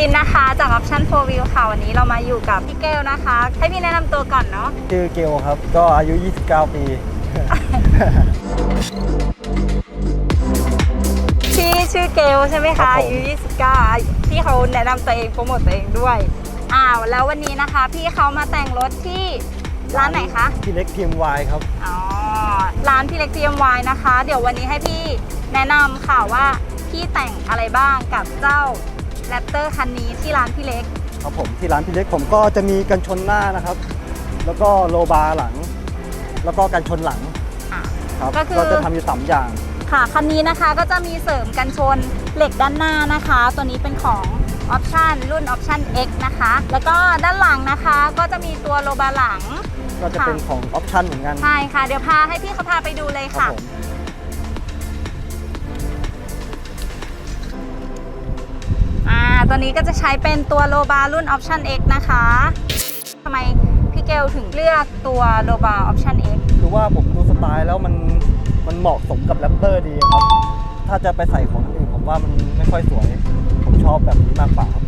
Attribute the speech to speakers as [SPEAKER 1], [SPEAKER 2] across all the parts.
[SPEAKER 1] ลินนะคะ จาก Option 4 View ค่ะ วันนี้เรามาอยู่กับพี่เกลนะคะ ให้พี่แนะนำตัวก่อนเนาะ
[SPEAKER 2] ชื่อเกลครับ ก็อายุ 29 ปี
[SPEAKER 1] พี่ชื่อเกลใช่ไหม
[SPEAKER 2] ครั
[SPEAKER 1] คะ
[SPEAKER 2] บผม
[SPEAKER 1] อายุ 29 พี่เขาแนะนำตัวเองโปรโมทตัวเองด้วย อ้าว แล้ววันนี้นะคะ พี่เขามาแต่งรถที่ร้านไหนคะ
[SPEAKER 2] พี่เล็กทีมวายครับ
[SPEAKER 1] อ๋อ ร้านพี่เล็ก TMY นะคะ เดี๋ยววันนี้ให้พี่แนะนำค่ะว่าพี่แต่งอะไรบ้างกับเจ้า แรปเตอร์คันนี้ที่ร้านพี่เล็ก
[SPEAKER 2] ครับผมที่ร้านพี่เล็กผมก็จะมีกันชนหน้านะครับ แล้วก็โลบาร์หลัง แล้วก็กันชนหลัง
[SPEAKER 1] อะ
[SPEAKER 2] ครับ
[SPEAKER 1] ก็คือ
[SPEAKER 2] ก็จะทำอยู่สามอย่าง
[SPEAKER 1] ค่ะคันนี้นะคะก็จะมีเสริมกันชนเหล็กด้านหน้านะคะ ตัวนี้เป็นของออปชันรุ่นออปชัน X นะคะ แล้วก็ด้านหลังนะคะก็จะมีตัวโลบาร์หลัง
[SPEAKER 2] ก็จะเป็นของออปชั่นเหมือนกัน
[SPEAKER 1] ใช่ค่ะ เดี๋ยวพาให้พี่เขาพาไปดูเลย
[SPEAKER 2] ครั
[SPEAKER 1] ค่ะ
[SPEAKER 2] ผม
[SPEAKER 1] ตัวนี้ก็จะใช้เป็นตัวโลบารุ่น Option X นะคะทำไมพี่เกลถึงเลือกตัวโลบา Option X
[SPEAKER 2] คือว่าผมดูสไตล์แล้วมันมันเหมาะสมกับแรปเตอร์ดีครับ ถ้าจะไปใส่ของอื่นผมว่ามันไม่ค่อยสวย ผมชอบแบบนี้มากกว่าครับ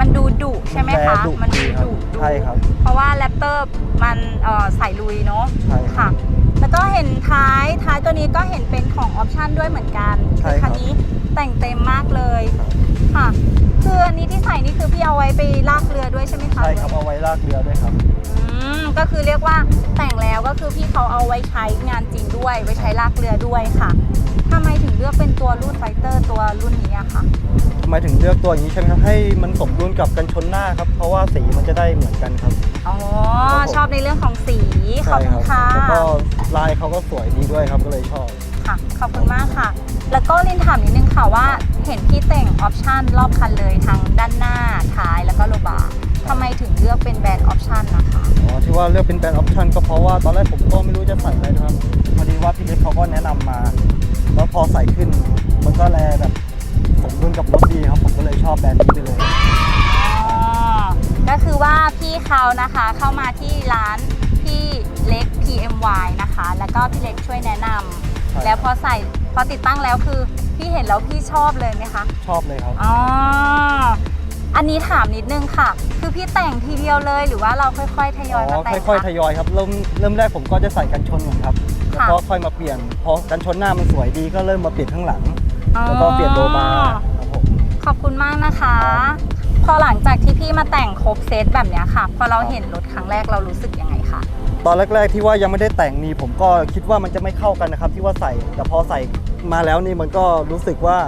[SPEAKER 1] มันดูดุใช่ไหม
[SPEAKER 2] แบ
[SPEAKER 1] คะ
[SPEAKER 2] ดุ
[SPEAKER 1] มันดู
[SPEAKER 2] ดีครับ
[SPEAKER 1] ดุดุ
[SPEAKER 2] ใช่ครับ
[SPEAKER 1] เพราะว่าแรปเตอร์มันเอ่อใส่ลุยเนาะ
[SPEAKER 2] ใช่ครั
[SPEAKER 1] ค่ะ
[SPEAKER 2] บ
[SPEAKER 1] แล้วก็เห็นท้ายท้ายตัวนี้ก็เห็นเป็นของออปชันด้วยเหมือนกัน
[SPEAKER 2] ใช่
[SPEAKER 1] คือ
[SPEAKER 2] ครั
[SPEAKER 1] คั
[SPEAKER 2] บ
[SPEAKER 1] นนี้แต่งเต็มมากเลย ค่ะคืออันนี้ที่ใส่นี่คือพี่เอาไว้ไปลากเรือด้วยใช่ไหมคะ
[SPEAKER 2] ใช่ครับเอาไว้ลากเรือด้วยครับ
[SPEAKER 1] อืมก็คือเรียกว่าแต่งแล้วก็คือพี่เขาเอาไว้ใช้งานจริงด้วย ไว้ใช้ลากเรือด้วยค่ะทำไมถึงเลือกเป็นตัวรุ่นไฟเตอร์ตัวรุ่นนี้อะคะ
[SPEAKER 2] ทำไมถึงเลือกตัวอย่างนี้ใช่ไหมครับให้มันสมดุลกับกันชนหน้าครับ เพราะว่าสีมันจะได้เหมือนกันครับ
[SPEAKER 1] อ๋อ
[SPEAKER 2] ครับผม
[SPEAKER 1] ชอบในเรื่องของสีขอบ
[SPEAKER 2] ใช่
[SPEAKER 1] คุณ
[SPEAKER 2] ครั
[SPEAKER 1] ค่ะ
[SPEAKER 2] แล้วก็ลายเขาก็สวยดีด้วยครับก็เลยชอบ
[SPEAKER 1] ค่ะ ขอบคุณมากค่ะ แล้วก็ลินถามนิดนึงค่ะว่าเห็นพี่แต่งออปชันรอบคันเลยทั้งด้านหน้าท้ายแล้วก็โลบาร์ทำไมถึงเลือกเป็นแบรนด์ออปชันนะคะ
[SPEAKER 2] อ๋อที่ว่าเลือกเป็นแบรนด์ออปชั่นก็เพราะว่าตอนแรกผมก็ไม่รู้จะใส่อะไรนะครับพอดีว่าพี่เล็กเขาก็แนะนำมา แล้วพอใส่ขึ้น มันก็แลแบบสมดุลกับรถดีครับ ผมก็เลยชอบแบรนด์นี้ไปเลย
[SPEAKER 1] อ๋อ ก็คือว่าพี่เขานะคะเข้ามาที่ร้านพี่เล็ก PMY นะคะ แล้วก็พี่เล็กช่วยแนะนำ
[SPEAKER 2] ใช่
[SPEAKER 1] แล้วพอใส่พอติดตั้งแล้วคือ พี่เห็นแล้วพี่ชอบเลยไหมคะ
[SPEAKER 2] ชอบเลยครับ
[SPEAKER 1] อ๋ออันนี้ถามนิดนึงค่ะ คือพี่แต่งทีเดียวเลยหรือว่าเราค่อยๆทยอยมาแต่ง
[SPEAKER 2] ค่อยๆ
[SPEAKER 1] คะ
[SPEAKER 2] ทยอยครับเริ่มเริ่มแรกผมก็จะใส่กันชนก่อนครับแล้วก็ค่อยมาเปลี่ยนพอกันชนหน้ามันสวยดีก็เริ่มมาเปลี่ยนข้างหลังแล้วก็เปลี่ยนโลมาครับผม
[SPEAKER 1] ขอบคุณมากนะคะ
[SPEAKER 2] ครับ
[SPEAKER 1] พอหลังจากที่พี่มาแต่งครบเซตแบบเนี้ยค่ะ พอเรา
[SPEAKER 2] ครับ
[SPEAKER 1] เห็นรถครั้งแรกเรารู้สึกยังไงคะ
[SPEAKER 2] ตอนแรก ๆ ที่ว่ายังไม่ได้แต่งนี่ผมก็คิดว่ามันจะไม่เข้ากันนะครับ ที่ว่าใส่ แต่พอใส่มาแล้วนี่มันก็รู้สึกว่า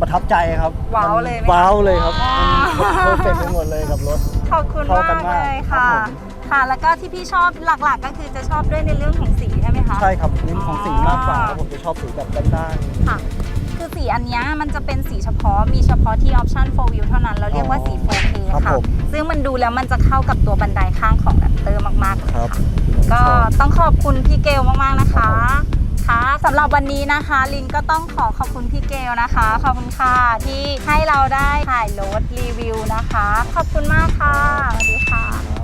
[SPEAKER 2] ประทับใจครับ
[SPEAKER 1] ว้าว
[SPEAKER 2] มัน
[SPEAKER 1] เลยไหมคะ
[SPEAKER 2] ว้าวเลยครับ
[SPEAKER 1] อ๋อ
[SPEAKER 2] มันเพอร์เฟกไปหมดเลยกับรถ
[SPEAKER 1] ขอบคุณ
[SPEAKER 2] เข้ากั
[SPEAKER 1] มานก
[SPEAKER 2] มาก
[SPEAKER 1] เลย
[SPEAKER 2] ครั
[SPEAKER 1] ค่ะ
[SPEAKER 2] บผม
[SPEAKER 1] ค่ะ แล้วก็ที่พี่ชอบหลักๆ ก็คือจะชอบด้วยในเรื่องของสีใช่ไหมคะ
[SPEAKER 2] ใช่ครับเน้นของสีมากกว่า
[SPEAKER 1] อ๋อ
[SPEAKER 2] แล้วผมจะชอบสีแบบด้าน
[SPEAKER 1] ค่ะคือ สีอันเนี้ยมันจะเป็นสีเฉพาะมีเฉพาะที่ออปชั่น4 view เท่านั้นเราเรียกว่าสี 4K
[SPEAKER 2] ครับ
[SPEAKER 1] ค่ะ
[SPEAKER 2] ผม
[SPEAKER 1] ซึ่งมันดูแล้วมันจะเข้ากับตัวบันไดข้างของแรปเตอร์มากๆเลย
[SPEAKER 2] ๆครับ
[SPEAKER 1] ค่ะ ก็
[SPEAKER 2] ชอบ
[SPEAKER 1] ต้องขอบคุณพี่เกลมากๆนะคะ
[SPEAKER 2] ครับผม
[SPEAKER 1] ค่ะสำหรับวันนี้นะคะ ลินก็ต้องขอขอบคุณพี่เกลนะคะ ขอบคุณค่ะที่ให้เราได้ถ่ายรถรีวิวนะคะ ขอบคุณมากค่ะสวัสดีค่ะ
[SPEAKER 2] ครับ